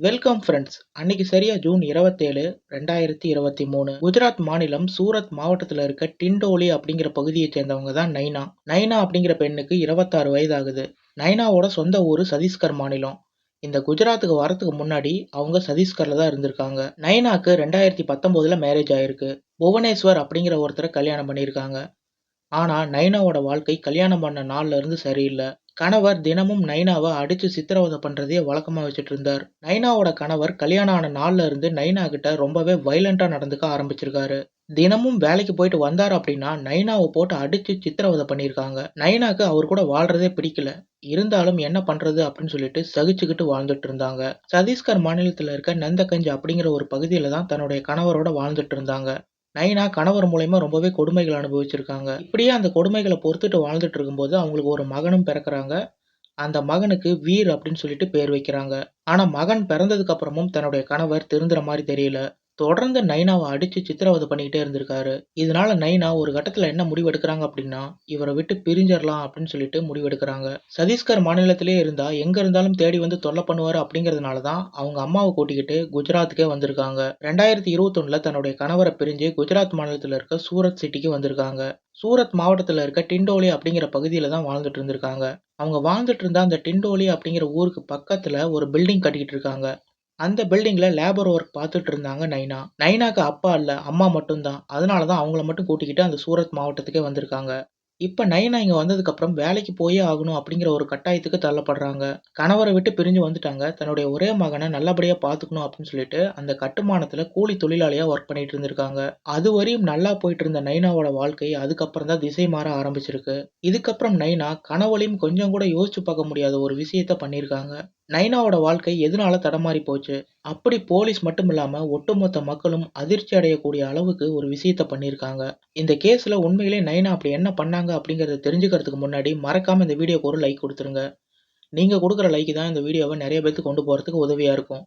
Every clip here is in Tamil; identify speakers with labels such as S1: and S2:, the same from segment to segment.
S1: வெல்கம் ஃப்ரெண்ட்ஸ் அன்னைக்கு சரியா ஜூன் இருபத்தேழு ரெண்டாயிரத்தி இருபத்தி மூணு. குஜராத் மாநிலம் சூரத் மாவட்டத்தில் இருக்க டிண்டோலி அப்படிங்கிற பகுதியை சேர்ந்தவங்க தான் நைனா. நைனா அப்படிங்கிற பெண்ணுக்கு இருபத்தாறு வயது ஆகுது நைனாவோட சொந்த ஊர் சதீஸ்கர் மாநிலம். இந்த குஜராத்துக்கு வரத்துக்கு முன்னாடி அவங்க சதீஸ்கர்ல தான் இருந்திருக்காங்க. நைனாக்கு ரெண்டாயிரத்தி பத்தொம்போதுல மேரேஜ் ஆயிருக்கு. புவனேஸ்வர் அப்படிங்கிற ஒருத்தரை கல்யாணம் பண்ணியிருக்காங்க. ஆனா நைனாவோட வாழ்க்கை கல்யாணம் பண்ண நாள்ல இருந்து சரியில்லை. கணவர் தினமும் நைனாவை அடிச்சு சித்திரவதை பண்றதையே வழக்கமா வச்சுட்டு இருந்தார் நைனாவோட கணவர் கல்யாணம் ஆன நாள்ல இருந்து நைனா கிட்ட ரொம்பவே வைலண்டா நடந்துக்க ஆரம்பிச்சிருக்காரு. தினமும் வேலைக்கு போயிட்டு வந்தார் அப்படின்னா நைனாவை போட்டு அடிச்சு சித்திரவதை பண்ணியிருக்காங்க. நைனாக்கு அவர் கூட வாழ்றதே பிடிக்கல. இருந்தாலும் என்ன பண்றது அப்படின்னு சொல்லிட்டு சகிச்சுக்கிட்டு வாழ்ந்துட்டு இருந்தாங்க சத்தீஸ்கர் மாநிலத்துல இருக்க நந்தகஞ்ச் அப்படிங்கிற ஒரு பகுதியில தான் தன்னுடைய கணவரோட வாழ்ந்துட்டு இருந்தாங்க நைனா கணவர் மூலயமா ரொம்பவே கொடுமைகள் அனுபவிச்சிருக்காங்க. இப்படியே அந்த கொடுமைகளை பொறுத்துட்டு வாழ்ந்துட்டு இருக்கும்போது அவங்களுக்கு ஒரு மகனும் பிறக்கிறாங்க. அந்த மகனுக்கு வீர் அப்படின்னு சொல்லிட்டு பேர் வைக்கிறாங்க. ஆனா மகன் பிறந்ததுக்கு அப்புறமும் தன்னுடைய கணவர் திருந்துற மாதிரி தெரியல. தொடர்ந்து நைனாவை அடித்து சித்திரவதை பண்ணிக்கிட்டே இருந்திருக்காரு. இதனால நைனா ஒரு கட்டத்தில் என்ன முடிவெடுக்கிறாங்க அப்படின்னா இவரை விட்டு பிரிஞ்சிடலாம் அப்படின்னு சொல்லிட்டு முடிவெடுக்கிறாங்க. சத்தீஸ்கர் மாநிலத்திலே இருந்தா எங்க இருந்தாலும் தேடி வந்து தொல்லை பண்ணுவாரு அப்படிங்கிறதுனால தான் அவங்க அம்மாவை கூட்டிக்கிட்டு குஜராத்துக்கே வந்திருக்காங்க. ரெண்டாயிரத்தி இருபத்தொன்னுல தன்னுடைய கணவரை பிரிஞ்சு குஜராத் மாநிலத்தில் இருக்க சூரத் சிட்டிக்கு வந்திருக்காங்க. சூரத் மாவட்டத்தில் இருக்க டிண்டோலி அப்படிங்கிற பகுதியில் தான் வாழ்ந்துட்டு இருந்திருக்காங்க. அவங்க வாழ்ந்துட்டு இருந்த அந்த டிண்டோலி அப்படிங்கிற ஊருக்கு பக்கத்தில் ஒரு பில்டிங் கட்டிக்கிட்டு இருக்காங்க. அந்த பில்டிங்ல லேபர் ஒர்க் பார்த்துட்டு இருந்தாங்க நைனா. நைனாக்கு அப்பா இல்லை அம்மா மட்டும்தான். அதனால தான் அவங்கள மட்டும் கூட்டிக்கிட்டு அந்த சூரத் மாவட்டத்துக்கே வந்திருக்காங்க. இப்போ நைனா இங்கே வந்ததுக்கப்புறம் வேலைக்கு போயே ஆகணும் அப்படிங்கிற ஒரு கட்டாயத்துக்கு தள்ளப்படுறாங்க. கணவரை விட்டு பிரிஞ்சு வந்துட்டாங்க. தன்னுடைய ஒரே மகனை நல்லபடியாக பார்த்துக்கணும் அப்படின்னு சொல்லிட்டு அந்த கட்டுமானத்தில் கூலி தொழிலாளியாக ஒர்க் பண்ணிட்டு இருந்திருக்காங்க. அது வரையும் நல்லா போயிட்டு இருந்த நைனாவோட வாழ்க்கை அதுக்கப்புறம் தான் திசை மாற ஆரம்பிச்சிருக்கு. இதுக்கப்புறம் நைனா கனவுலையும் கொஞ்சம் கூட யோசிச்சு பார்க்க முடியாத ஒரு விஷயத்த பண்ணியிருக்காங்க நைனாவோட வாழ்க்கை எதனால தடமாறி போச்சு? அப்படி போலீஸ் மட்டும் இல்லாம ஒட்டுமொத்த மக்களும் அதிர்ச்சி அடையக்கூடிய அளவுக்கு ஒரு விஷயத்த பண்ணியிருக்காங்க. இந்த கேஸ்ல உண்மையிலே நைனா அப்படி என்ன பண்ணாங்க அப்படிங்கறத தெரிஞ்சுக்கிறதுக்கு முன்னாடி மறக்காம இந்த வீடியோக்கு ஒரு லைக் கொடுத்துருங்க. நீங்க கொடுக்குற லைக் தான் இந்த வீடியோவை நிறைய பேருக்கு கொண்டு போறதுக்கு உதவியா இருக்கும்.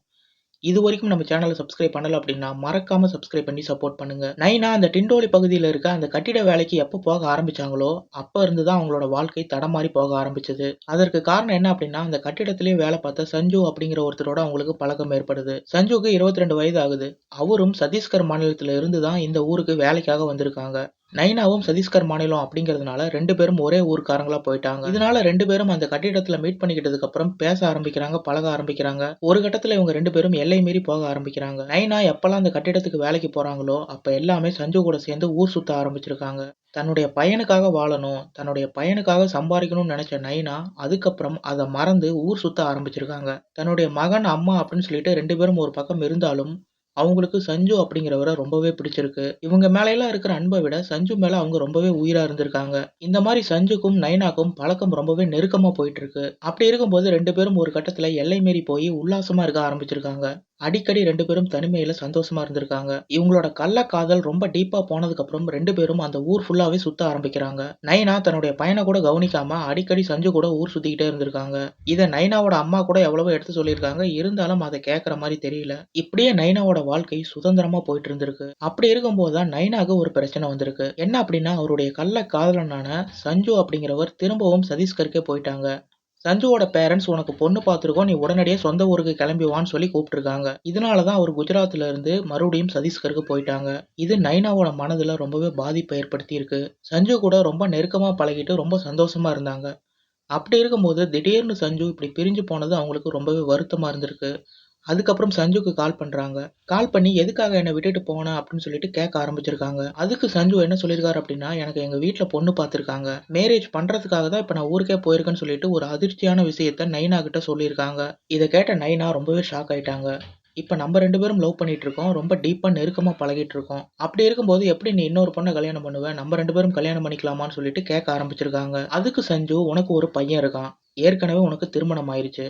S1: இது வரைக்கும் நம்ம சேனலை சப்ஸ்கிரைப் பண்ணல அப்படின்னா மறக்காம சப்ஸ்கிரைப் பண்ணி சப்போர்ட் பண்ணுங்க. நைனா அந்த டிண்டோலி பகுதியில் இருக்க அந்த கட்டிட வேலைக்கு எப்போ போக ஆரம்பிச்சாங்களோ அப்ப இருந்து தான் அவங்களோட வாழ்க்கை தடமாறி போக ஆரம்பிச்சது. அதற்கு காரணம் என்ன அப்படின்னா அந்த கட்டிடத்திலேயே வேலை பார்த்த சஞ்சு அப்படிங்கிற ஒருத்தரோட அவங்களுக்கு பழக்கம் ஏற்படுது. சஞ்சுக்கு இருபத்தி ரெண்டு வயது ஆகுது. அவரும் சத்தீஸ்கர் மாநிலத்தில இருந்து தான் இந்த ஊருக்கு வேலைக்காக வந்திருக்காங்க. நைனாவும் சத்தீஸ்கர் மாநிலம் அப்படிங்கிறதுனால ரெண்டு பேரும் ஒரே ஊருக்காரங்களா போயிட்டாங்க. இதனால ரெண்டு பேரும் அந்த கட்டிடத்துல மீட் பண்ணிக்கிட்டதுக்கு அப்புறம் பேச ஆரம்பிக்கிறாங்க பழக ஆரம்பிக்கிறாங்க. ஒரு கட்டத்துல இவங்க ரெண்டு பேரும் எல்லை மீறி போக ஆரம்பிக்கிறாங்க. நைனா எப்பெல்லாம் அந்த கட்டிடத்துக்கு வேலைக்கு போறாங்களோ அப்ப எல்லாமே சஞ்சு கூட சேர்ந்து ஊர் சுத்த ஆரம்பிச்சிருக்காங்க. தன்னுடைய பையனுக்காக வாழணும் தன்னுடைய பையனுக்காக சம்பாதிக்கணும்னு நினைச்ச நைனா அதுக்கப்புறம் அதை மறந்து ஊர் சுத்த ஆரம்பிச்சிருக்காங்க. தன்னுடைய மகன் அம்மா அப்படின்னு சொல்லிட்டு ரெண்டு பேரும் ஒரு பக்கம் இருந்தாலும் அவங்களுக்கு சஞ்சு அப்படிங்கிறவரை ரொம்பவே பிடிச்சிருக்கு. இவங்க மேலையெல்லாம் இருக்கிற அன்பை விட சஞ்சு மேல அவங்க ரொம்பவே உயிரா இருந்திருக்காங்க. இந்த மாதிரி சஞ்சுக்கும் நைனாக்கும் பழக்கம் ரொம்பவே நெருக்கமா போயிட்டு இருக்கு. அப்படி இருக்கும்போது ரெண்டு பேரும் ஒரு கட்டத்துல எல்லை மீறி போய் உல்லாசமா இருக்க ஆரம்பிச்சிருக்காங்க. அடிக்கடி ரெண்டு பேரும் தனிமையில சந்தோஷமா இருந்திருக்காங்க. இவங்களோட கள்ள காதல் ரொம்ப டீப்பா போனதுக்கு அப்புறம் ரெண்டு பேரும் அந்த ஊர் ஃபுல்லாவே சுத்த ஆரம்பிக்கிறாங்க. நைனா தன்னுடைய பையனை கூட கவனிக்காம அடிக்கடி சஞ்சு கூட ஊர் சுத்திக்கிட்டே இருந்திருக்காங்க. இதை நைனாவோட அம்மா கூட எவ்வளவோ எடுத்து சொல்லியிருக்காங்க. இருந்தாலும் அதை கேட்கற மாதிரி தெரியல. இப்படியே நைனாவோட வாழ்க்கை சுதந்திரமா போயிட்டு இருந்திருக்கு. அப்படி இருக்கும்போது தான் நைனாக்கு ஒரு பிரச்சனை வந்திருக்கு. என்ன அப்படின்னா அவருடைய கள்ள காதலனான சஞ்சு அப்படிங்கிறவர் திரும்பவும் சதீஷ்கருக்கே போயிட்டாங்க. சஞ்சுவோட பேரண்ட்ஸ் உனக்கு பொண்ணு பார்த்துருக்கோம் நீ உடனடியே சொந்த ஊருக்கு கிளம்பி வான்னு சொல்லி கூப்பிட்டுருக்காங்க. இதனால தான் அவர் குஜராத்ல இருந்து மறுபடியும் சதீஸ்கருக்கு போயிட்டாங்க. இது நைனாவோட மனதில் ரொம்பவே பாதிப்பை ஏற்படுத்தி இருக்கு சஞ்சு கூட ரொம்ப நெருக்கமாக பழகிட்டு ரொம்ப சந்தோஷமா இருந்தாங்க. அப்படி இருக்கும்போது திடீர்னு சஞ்சு இப்படி பிரிஞ்சு போனது அவங்களுக்கு ரொம்பவே வருத்தமாக இருந்திருக்கு. அதுக்கப்புறம் சஞ்சுக்கு கால் பண்ணுறாங்க கால் பண்ணி எதுக்காக என்னை விட்டுட்டு போன? அப்படின்னு சொல்லிட்டு கேட்க ஆரம்பிச்சிருக்காங்க. அதுக்கு சஞ்சு என்ன சொல்லியிருக்காரு அப்படின்னா எனக்கு எங்கள் வீட்டில் பொண்ணு பார்த்துருக்காங்க. மேரேஜ் பண்ணுறதுக்காக தான் இப்போ நான் ஊருக்கே போயிருக்கேன்னு சொல்லிட்டு ஒரு அதிர்ச்சியான விஷயத்த நைனா கிட்ட சொல்லியிருக்காங்க. இதை கேட்ட நைனா ரொம்பவே ஷாக் ஆயிட்டாங்க. இப்போ நம்ம ரெண்டு பேரும் லவ் பண்ணிட்டு இருக்கோம். ரொம்ப டீப்பாக நெருக்கமாக பழகிட்டு இருக்கோம். அப்படி இருக்கும்போது எப்படி நீ இன்னொரு பொண்ணை கல்யாணம் பண்ணுவேன் நம்ம ரெண்டு பேரும் கல்யாணம் பண்ணிக்கலாமான்னு சொல்லிட்டு கேட்க ஆரம்பிச்சிருக்காங்க. அதுக்கு சஞ்சு உனக்கு ஒரு பையன் இருக்கான். ஏற்கனவே உனக்கு திருமணம் ஆயிடுச்சு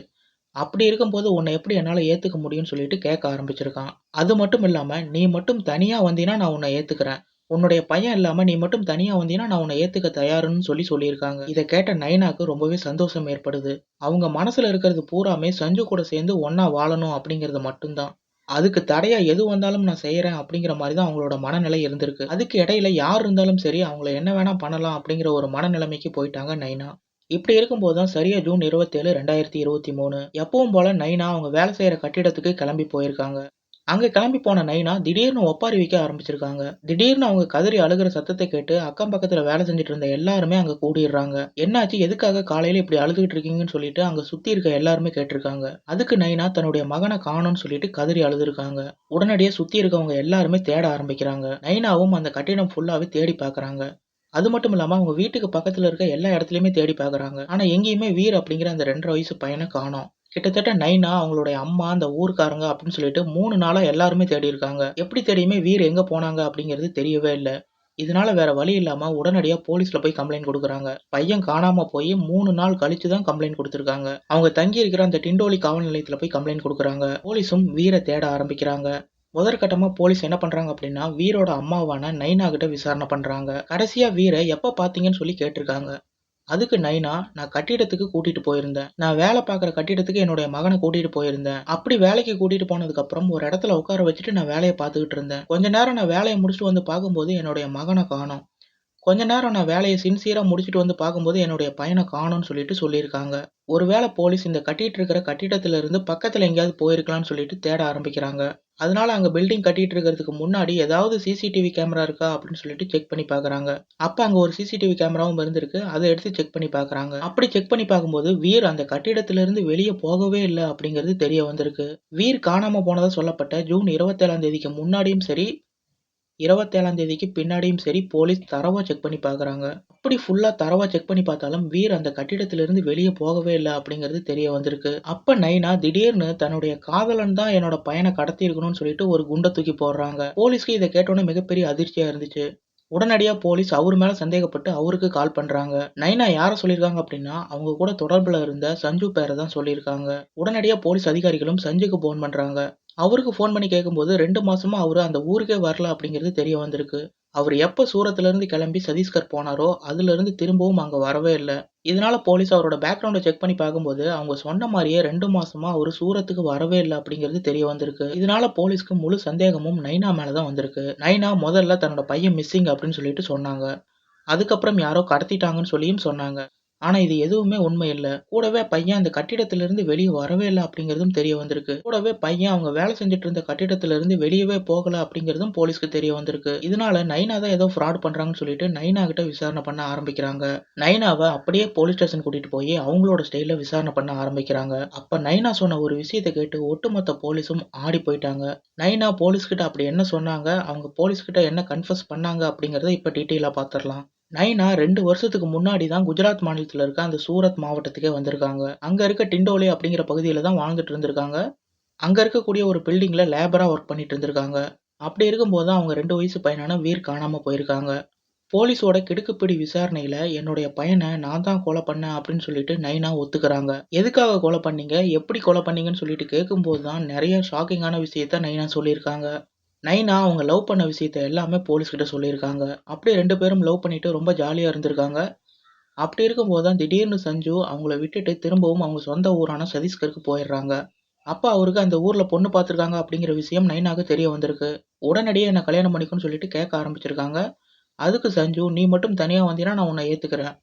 S1: அப்படி இருக்கும்போது உன்னை எப்படி என்னால் ஏற்றுக்க முடியும்னு சொல்லிட்டு கேட்க ஆரம்பிச்சிருக்கான். அது மட்டும் இல்லாமல் நீ மட்டும் தனியாக வந்தீங்கன்னா நான் உன்னை ஏற்றுக்கிறேன் உன்னுடைய பையன் இல்லாமல் நீ மட்டும் தனியாக வந்தீங்கன்னா நான் உன்னை ஏற்றுக்க தயாருன்னு சொல்லி சொல்லியிருக்காங்க. இதை கேட்ட நைனாக்கு ரொம்பவே சந்தோஷம் ஏற்படுது. அவங்க மனசில் இருக்கிறது பூராமே சஞ்சு கூட சேர்ந்து ஒன்றா வாழணும் அப்படிங்கிறது மட்டும்தான். அதுக்கு தடையா எது வந்தாலும் நான் செய்யறேன் அப்படிங்கிற மாதிரி தான் அவங்களோட மனநிலை இருந்திருக்கு. அதுக்கு இடையில யார் இருந்தாலும் சரி அவங்கள என்ன வேணா பண்ணலாம் அப்படிங்கிற ஒரு மனநிலைமைக்கு போயிட்டாங்க நைனா. இப்படி இருக்கும்போது தான் சரியா ஜூன் இருபத்தேழு ரெண்டாயிரத்தி இருபத்தி மூணு எப்பவும் போல நைனா அவங்க வேலை செய்யற கட்டிடத்துக்கு கிளம்பி போயிருக்காங்க. அங்க கிளம்பி போன நைனா திடீர்னு ஒப்பாரி வைக்க ஆரம்பிச்சிருக்காங்க. திடீர்னு அவங்க கதறி அழுகிற சத்தத்தை கேட்டு அக்கம் பக்கத்துல வேலை செஞ்சுட்டு இருந்த எல்லாருமே அங்க கூடிடுறாங்க. என்னாச்சு எதுக்காக காலையில இப்படி அழுதுகிட்டு இருக்கீங்கன்னு சொல்லிட்டு அங்க சுத்தி இருக்க எல்லாருமே கேட்டிருக்காங்க. அதுக்கு நைனா தன்னுடைய மகனை காணும்னு சொல்லிட்டு கதறி அழுதுருக்காங்க. உடனடியே சுத்தி இருக்கவங்க எல்லாருமே தேட ஆரம்பிக்கிறாங்க. நைனாவும் அந்த கட்டிடம் ஃபுல்லாவே தேடி பாக்குறாங்க. அது மட்டும் இல்லாமல் அவங்க வீட்டுக்கு பக்கத்தில் இருக்க எல்லா இடத்துலையுமே தேடி பார்க்குறாங்க ஆனால் எங்கேயுமே வீர் அப்படிங்கிற அந்த ரெண்டரை வயசு பையனை காணோம். கிட்டத்தட்ட நைனா அவங்களுடைய அம்மா அந்த ஊருக்காரங்க அப்படின்னு சொல்லிட்டு மூணு நாளாக எல்லாருமே தேடி இருக்காங்க. எப்படி தெரியுமே வீர் எங்கே போனாங்க அப்படிங்கிறது தெரியவே இல்லை. இதனால வேற வழி இல்லாம உடனடியா போலீஸ்ல போய் கம்ப்ளைண்ட் கொடுக்குறாங்க. பையன் காணாம போய் மூணு நாள் கழிச்சு தான் கம்ப்ளைண்ட் கொடுத்துருக்காங்க. அவங்க தங்கி இருக்கிற அந்த டிண்டோலி காவல் நிலையத்துல போய் கம்ப்ளைண்ட் கொடுக்குறாங்க. போலீஸும் வீரை தேட ஆரம்பிக்கிறாங்க. முதற்கட்டமாக போலீஸ் என்ன பண்ணுறாங்க அப்படின்னா வீரோட அம்மாவான நைனா கிட்ட விசாரணை பண்ணுறாங்க கடைசியாக வீரை எப்போ பார்த்தீங்கன்னு சொல்லி கேட்டிருக்காங்க. அதுக்கு நைனா நான் கட்டிடத்துக்கு கூட்டிட்டு போயிருந்தேன். நான் வேலை பார்க்குற கட்டிடத்துக்கு என்னுடைய மகனை கூட்டிட்டு போயிருந்தேன். அப்படி வேலைக்கு கூட்டிட்டு போனதுக்கு அப்புறம் ஒரு இடத்துல உட்கார வச்சுட்டு நான் வேலையை பார்த்துக்கிட்டு இருந்தேன். கொஞ்ச நேரம் நான் வேலையை முடிச்சுட்டு வந்து பார்க்கும்போது என்னுடைய மகனை காணோம். கொஞ்ச நேரம் நான் வேலையை சின்சியராக முடிச்சுட்டு வந்து பார்க்கும்போது என்னுடைய பையனை காணும்னு சொல்லிட்டு சொல்லியிருக்காங்க. ஒருவேளை போலீஸ் இந்த கட்டிட்டு இருக்கிற கட்டிடத்துல இருந்து பக்கத்துல எங்கேயாவது போயிருக்கலாம்னு சொல்லிட்டு தேட ஆரம்பிக்கிறாங்க. அதனால அங்க பில்டிங் கட்டிட்டு இருக்கிறதுக்கு முன்னாடி ஏதாவது சிசிடிவி கேமரா இருக்கா அப்படின்னு சொல்லிட்டு செக் பண்ணி பாக்குறாங்க அப்ப அங்க ஒரு சிசிடிவி கேமராவும் இருந்திருக்கு. அதை எடுத்து செக் பண்ணி பாக்குறாங்க அப்படி செக் பண்ணி பார்க்கும்போது வீர் அந்த கட்டிடத்துல இருந்து வெளியே போகவே இல்லை அப்படிங்கிறது தெரிய வந்திருக்கு. வீர் காணாம போனதா சொல்லப்பட்ட ஜூன் இருபத்தேழாம் தேதிக்கு முன்னாடியும் சரி இருபத்தேழாம் தேதிக்கு பின்னாடியும் சரி போலீஸ் தரவா செக் பண்ணி பார்க்குறாங்க அப்படி ஃபுல்லாக தரவா செக் பண்ணி பார்த்தாலும் வீர் அந்த கட்டிடத்திலிருந்து வெளியே போகவே இல்லை அப்படிங்கிறது தெரிய வந்திருக்கு. அப்போ நைனா திடீர்னு தன்னுடைய காதலன் தான் என்னோட பையனை கடத்தி இருக்கணும்னு சொல்லிட்டு ஒரு குண்டை தூக்கி போடுறாங்க. போலீஸ்க்கு இதை கேட்டோன்னே மிகப்பெரிய அதிர்ச்சியாக இருந்துச்சு. உடனடியாக போலீஸ் அவர் மேலே சந்தேகப்பட்டு அவருக்கு கால் பண்ணுறாங்க நைனா யாரை சொல்லியிருக்காங்க அப்படின்னா அவங்க கூட தொடர்பில் இருந்த சஞ்சு பேரை தான் சொல்லியிருக்காங்க. உடனடியாக போலீஸ் அதிகாரிகளும் சஞ்சுக்கு போன் பண்ணுறாங்க அவருக்கு ஃபோன் பண்ணி கேட்கும்போது ரெண்டு மாசமா அவரு அந்த ஊருக்கே வரல அப்படிங்கிறது தெரிய வந்திருக்கு. அவர் எப்ப சூரத்துலேருந்து கிளம்பி சத்தீஸ்கர் போனாரோ அதுலேருந்து திரும்பவும் அங்க வரவே இல்லை. இதனால போலீஸ் அவரோட பேக்ரவுண்டை செக் பண்ணி பார்க்கும்போது அவங்க சொன்ன மாதிரியே ரெண்டு மாசமா அவர் சூரத்துக்கு வரவே இல்லை அப்படிங்கிறது தெரிய வந்திருக்கு. இதனால போலீஸ்க்கு முழு சந்தேகமும் நைனா மேலதான் வந்திருக்கு. நைனா முதல்ல தன்னோட பையன் மிஸ்ஸிங் அப்படின்னு சொல்லிட்டு சொன்னாங்க. அதுக்கப்புறம் யாரோ கடத்திட்டாங்கன்னு சொல்லியும் சொன்னாங்க. ஆனா இது எதுவுமே உண்மை இல்ல. கூடவே பையன் அந்த கட்டிடத்திலிருந்து வெளியே வரவே இல்லை அப்படிங்கிறதும் தெரிய வந்திருக்கு. கூடவே பையன் அவங்க வேலை செஞ்சுட்டு இருந்த கட்டிடத்திலிருந்து வெளியவே போகல அப்படிங்கிறதும் போலீஸ்க்கு தெரிய வந்திருக்கு. இதனால நைனா தான் ஏதோ ஃப்ராட் பண்றாங்கன்னு சொல்லிட்டு நைனா கிட்ட விசாரணை பண்ண ஆரம்பிக்கிறாங்க. நைனாவை அப்படியே போலீஸ் ஸ்டேஷன் கூட்டிட்டு போய் அவங்களோட ஸ்டைல விசாரணை பண்ண ஆரம்பிக்கிறாங்க. அப்ப நைனா சொன்ன ஒரு விஷயத்தை கேட்டு ஒட்டுமொத்த போலீஸும் ஆடி போயிட்டாங்க. நைனா போலீஸ்கிட்ட அப்படி என்ன சொன்னாங்க? அவங்க போலீஸ்கிட்ட என்ன கன்ஃபர்ஸ் பண்ணாங்க அப்படிங்கறத இப்ப டீட்டெயிலா பாத்திரலாம் நைனா ரெண்டு வருஷத்துக்கு முன்னாடி தான் குஜராத் மாநிலத்தில் இருக்க அந்த சூரத் மாவட்டத்துக்கே வந்திருக்காங்க. அங்க இருக்க டிண்டோலி அப்படிங்கிற பகுதியில தான் வாழ்ந்துட்டு இருந்திருக்காங்க. அங்க இருக்கக்கூடிய ஒரு பில்டிங்ல லேபரா ஒர்க் பண்ணிட்டு இருந்திருக்காங்க. அப்படி இருக்கும்போது தான் அவங்க ரெண்டு வயசு பையனான வீர் காணாம போயிருக்காங்க. போலீஸோட கிடுக்குப்பிடி விசாரணையில என்னுடைய பையனை நான் தான் கொலை பண்ணேன் அப்படின்னு சொல்லிட்டு நைனா ஒத்துக்கிறாங்க. எதுக்காக கொலை பண்ணீங்க? எப்படி கொலை பண்ணீங்கன்னு சொல்லிட்டு கேட்கும்போது தான் நிறைய ஷாக்கிங்கான விஷயத்த நைனா சொல்லியிருக்காங்க. நைனா அவங்க லவ் பண்ண விஷயத்த எல்லாமே போலீஸ்கிட்ட சொல்லியிருக்காங்க. அப்படியே ரெண்டு பேரும் லவ் பண்ணிட்டு ரொம்ப ஜாலியா இருந்திருக்காங்க. அப்படி இருக்கும்போது தான் திடீர்னு சஞ்சு அவங்கள விட்டுட்டு திரும்பவும் அவங்க சொந்த ஊரான சதீஸ்கருக்கு போயிடுறாங்க. அப்ப அவருக்கு அந்த ஊர்ல பொண்ணு பார்த்துருக்காங்க அப்படிங்கிற விஷயம் நைனாக்கு தெரிய வந்திருக்கு. உடனடியே என்ன கல்யாணம் பண்ணிக்கணும்னு சொல்லிட்டு கேட்க ஆரம்பிச்சிருக்காங்க. அதுக்கு சஞ்சு நீ மட்டும் தனியா வந்தீங்கன்னா நான் உன்னை ஏத்துக்கிறேன்.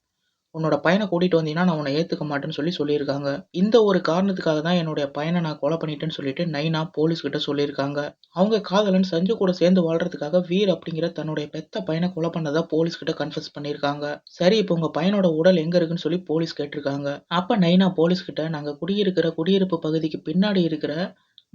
S1: உன்னோட பையனை கூட்டிட்டு வந்தீங்கன்னா நான் உன்னை ஏத்துக்க மாட்டேன்னு சொல்லி சொல்லியிருக்காங்க. இந்த ஒரு காரணத்துக்காக தான் என்னுடைய பையனை நான் கொலை பண்ணிட்டேன்னு சொல்லிட்டு நைனா போலீஸ் கிட்ட சொல்லியிருக்காங்க. அவங்க காதலன் சஞ்சு கூட சேர்ந்து வாழ்றதுக்காக வீர் அப்படிங்கிற தன்னுடைய பெத்த பையனை கொலை பண்ணதா போலீஸ் கிட்ட கன்ஃபர்ஸ் பண்ணியிருக்காங்க. சரி இப்போ உங்க பையனோட உடல் எங்க இருக்குன்னு சொல்லி போலீஸ் கேட்டிருக்காங்க. அப்ப நைனா போலீஸ் கிட்ட நாங்க குடியிருக்கிற குடியிருப்பு பகுதிக்கு பின்னாடி இருக்கிற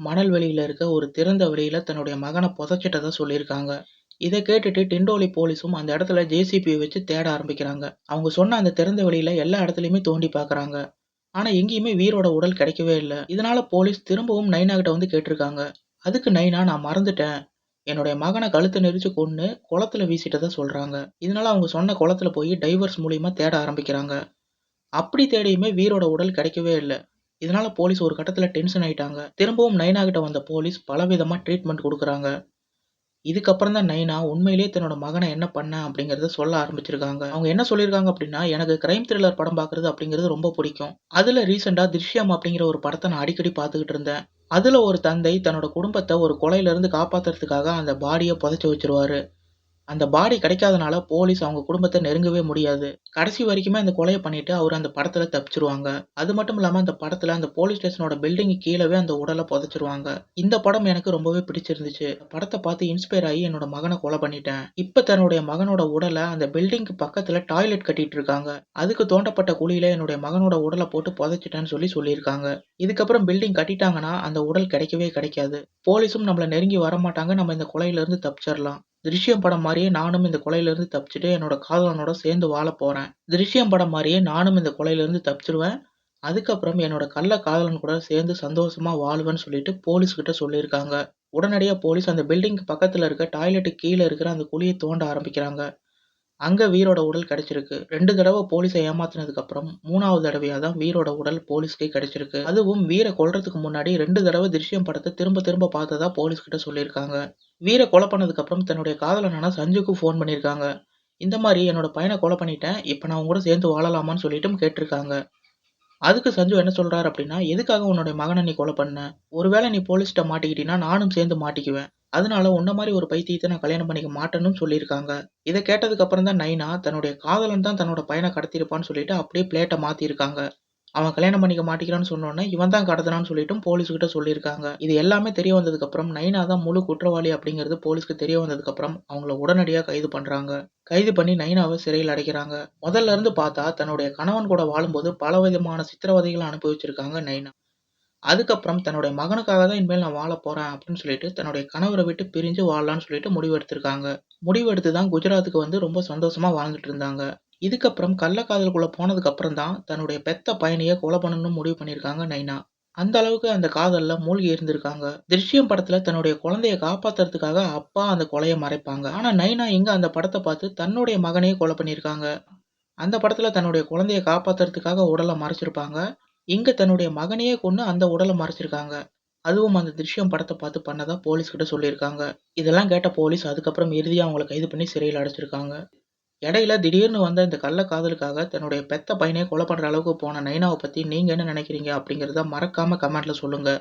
S1: மணல் வெளியில இருக்க ஒரு திறந்த வெளியில தன்னுடைய மகனை புதைச்சிட்டதா சொல்லியிருக்காங்க. இதை கேட்டுட்டு டிண்டோலி போலீஸும் அந்த இடத்துல ஜேசிபியை வச்சு தேட ஆரம்பிக்கிறாங்க. அவங்க சொன்ன அந்த திறந்த வெளியில எல்லா இடத்துலையுமே தோண்டி பாக்குறாங்க ஆனா எங்கேயுமே வீரோட உடல் கிடைக்கவே இல்லை. இதனால போலீஸ் திரும்பவும் நைனா கிட்ட வந்து கேட்டிருக்காங்க. அதுக்கு நைனா நான் மறந்துட்டேன். என்னுடைய மகனை கழுத்தை நெரிச்சு கொண்டு குளத்துல வீசிட்டதை சொல்றாங்க. இதனால அவங்க சொன்ன குளத்துல போய் டைவர்ஸ் மூலியமா தேட ஆரம்பிக்கிறாங்க. அப்படி தேடியுமே வீரோட உடல் கிடைக்கவே இல்லை. இதனால போலீஸ் ஒரு கட்டத்துல டென்ஷன் ஆயிட்டாங்க. திரும்பவும் நைனா கிட்ட வந்த போலீஸ் பலவிதமா ட்ரீட்மெண்ட் கொடுக்குறாங்க. இதுக்கப்புறம் தான் நைனா உண்மையிலேயே தன்னோட மகனை என்ன பண்ண அப்படிங்கிறத சொல்ல ஆரம்பிச்சிருக்காங்க. அவங்க என்ன சொல்லியிருக்காங்க அப்படின்னா எனக்கு கிரைம் த்ரில்லர் படம் பார்க்குறது அப்படிங்கிறது ரொம்ப பிடிக்கும். அதில் ரீசெண்டாக திருஷ்யம் அப்படிங்கிற ஒரு படத்தை நான் அடிக்கடி பார்த்துக்கிட்டு இருந்தேன். அதில் ஒரு தந்தை தன்னோட குடும்பத்தை ஒரு கொலையிலேருந்து காப்பாற்றுறதுக்காக அந்த பாடியை புதைச்சி வச்சிருவாரு. அந்த பாடி கிடைக்காதனால போலீஸ் அவங்க குடும்பத்த நெருங்கவே முடியாது. கடைசி வரைக்குமே அந்த கொலைய பண்ணிட்டு அவரு அந்த படத்துல தப்பிச்சுருவாங்க. அது மட்டும் இல்லாம அந்த படத்துல அந்த போலீஸ் ஸ்டேஷனோட பில்டிங்க்கு கீழவே அந்த உடல புதைச்சுருவாங்க. இந்த படம் எனக்கு ரொம்பவே பிடிச்சிருந்துச்சு. படத்த பார்த்து இன்ஸ்பயர் ஆயி என்னோட மகன கொலை பண்ணிட்டேன். இப்ப தன்னுடைய மகனோட உடல அந்த பில்டிங்க்கு பக்கத்துல டாய்லெட் கட்டிட்டு இருக்காங்க. அதுக்கு தோண்டப்பட்ட குழியில என்னுடைய மகனோட உடல போட்டு புதைச்சுட்டேன்னு சொல்லி சொல்லியிருக்காங்க. இதுக்கப்புறம் பில்டிங் கட்டிட்டாங்கன்னா அந்த உடல் கிடைக்கவே கிடைக்காது. போலீஸும் நம்மளை நெருங்கி வரமாட்டாங்க. நம்ம இந்த கொலையிலேருந்து தப்பிச்சிடலாம் "திருஷ்யம்" படம் மாதிரியே நானும் இந்த கொலையிலேருந்து தப்பிச்சிட்டு தப்பிச்சுட்டு என்னோட காதலனோட சேர்ந்து வாழ போகிறேன் "திருஷ்யம்" படம் மாதிரியே நானும் இந்த கொலையிலேருந்து தப்பிச்சிடுவேன் அதுக்கப்புறம் என்னோட கள்ள காதலன் கூட சேர்ந்து சந்தோஷமாக வாழுவேன்னு சொல்லிட்டு போலீஸ்கிட்ட சொல்லியிருக்காங்க. உடனடியாக போலீஸ் அந்த பில்டிங்க்கு பக்கத்தில் இருக்க டாய்லெட்டு கீழே இருக்கிற அந்த குழியை தோண்ட ஆரம்பிக்கிறாங்க. அங்கே வீரோட உடல் கிடைச்சிருக்கு. ரெண்டு தடவை போலீஸை ஏமாத்தினதுக்கு அப்புறம் மூணாவது தடவையாக தான் வீரோட உடல் போலீஸ்க்கே கிடைச்சிருக்கு. அதுவும் வீர கொல்றதுக்கு முன்னாடி ரெண்டு தடவை "திருஷ்யம்" படத்தை திரும்ப திரும்ப பார்த்ததா போலீஸ் கிட்ட சொல்லியிருக்காங்க. வீர கொலை பண்ணதுக்கு அப்புறம் தன்னுடைய காதலனான சஞ்சுக்கு ஃபோன் பண்ணியிருக்காங்க. இந்த மாதிரி "என்னோட பையனை கொலை பண்ணிட்டேன். இப்போ நான் உங்க கூட சேர்ந்து வாழலாமான்னு" சொல்லிட்டும் கேட்டிருக்காங்க. அதுக்கு சஞ்சு என்ன சொல்றாரு அப்படின்னா "எதுக்காக உன்னுடைய மகனை நீ கொலை பண்ண? ஒருவேளை நீ போலீஸ்கிட்ட மாட்டிக்கிட்டீன்னா நானும் சேர்ந்து மாட்டிக்குவேன். அதனால உன்ன மாதிரி ஒரு பைத்தியத்தை நான் கல்யாணம் பண்ணிக்க மாட்டேன்னு சொல்லியிருக்காங்க. இதை கேட்டதுக்கு அப்புறம் தான் நைனா தன்னுடைய காதலன் தான் தன்னோட பையனை கடத்தியிருப்பான்னு சொல்லிட்டு அப்படியே பிளேட்டை மாற்றிருக்காங்க அவன் கல்யாணம் பண்ணிக்க மாட்டேங்கிறான்னு சொன்னோன்னே இவன் தான் கடத்தினான்னு சொல்லிட்டும் போலீஸ்கிட்ட சொல்லியிருக்காங்க. இது எல்லாமே தெரிய வந்ததுக்கப்புறம் நைனா தான் முழு குற்றவாளி அப்படிங்கிறது போலீஸ்க்கு தெரிய வந்ததுக்கப்புறம் அவங்கள உடனடியாக கைது பண்ணுறாங்க கைது பண்ணி நைனாவை சிறையில் அடைக்கிறாங்க. முதல்ல இருந்து பார்த்தா தன்னுடைய கணவன் கூட வாழும்போது பல விதமான சித்திரவதைகளை அனுபவிச்சிருக்காங்க நைனா. அதுக்கப்புறம் தன்னுடைய மகனுக்காக தான் இனிமேல் நான் வாழப் போறேன் அப்படின்னு சொல்லிட்டு தன்னுடைய கணவரை விட்டு பிரிஞ்சு வாழலாம்னு சொல்லிட்டு முடிவு எடுத்திருக்காங்க. முடிவு எடுத்து தான் குஜராத்துக்கு வந்து ரொம்ப சந்தோஷமா வாழ்ந்துட்டு இருந்தாங்க. இதுக்கப்புறம் கள்ளக்காதலுக்குள்ள போனதுக்கப்புறம் தான் தன்னுடைய பெத்த பையனையே கொலை பண்ணணும்னு முடிவு பண்ணியிருக்காங்க நைனா. அந்த அளவுக்கு அந்த காதல்ல மூழ்கி இருந்திருக்காங்க. "திருஷ்யம்" படத்துல தன்னுடைய குழந்தைய காப்பாத்துறதுக்காக அப்பா அந்த கொலையை மறைப்பாங்க. ஆனா நைனா இங்கே அந்த படத்தை பார்த்து தன்னுடைய மகனையே கொலை பண்ணியிருக்காங்க. அந்த படத்துல தன்னுடைய குழந்தைய காப்பாத்துறதுக்காக உடலை மறைச்சிருப்பாங்க. இங்க தன்னுடைய மகனையே கொண்டு அந்த உடலை மறைச்சிருக்காங்க. அதுவும் அந்த "திருஷ்யம்" படத்தை பார்த்து பண்ணதா போலீஸ் கிட்ட சொல்லியிருக்காங்க. இதெல்லாம் கேட்ட போலீஸ் அதுக்கப்புறம் இறுதியாக அவங்களை கைது பண்ணி சிறையில் அடைச்சிருக்காங்க. இடையில திடீர்னு வந்த இந்த கள்ள காதலுக்காக தன்னுடைய பெத்த பையனையே கொலை பண்ணுற அளவுக்கு போன நைனாவை பற்றி நீங்கள் என்ன நினைக்கிறீங்க அப்படிங்கிறத மறக்காம கமெண்ட்டில் சொல்லுங்கள்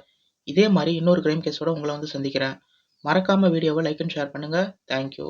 S1: இதே மாதிரி இன்னொரு கிரைம் கேஸோட உங்களை வந்து சந்திக்கிறேன். மறக்காம வீடியோவை லைக் அண்ட் ஷேர் பண்ணுங்கள் தேங்க் யூ.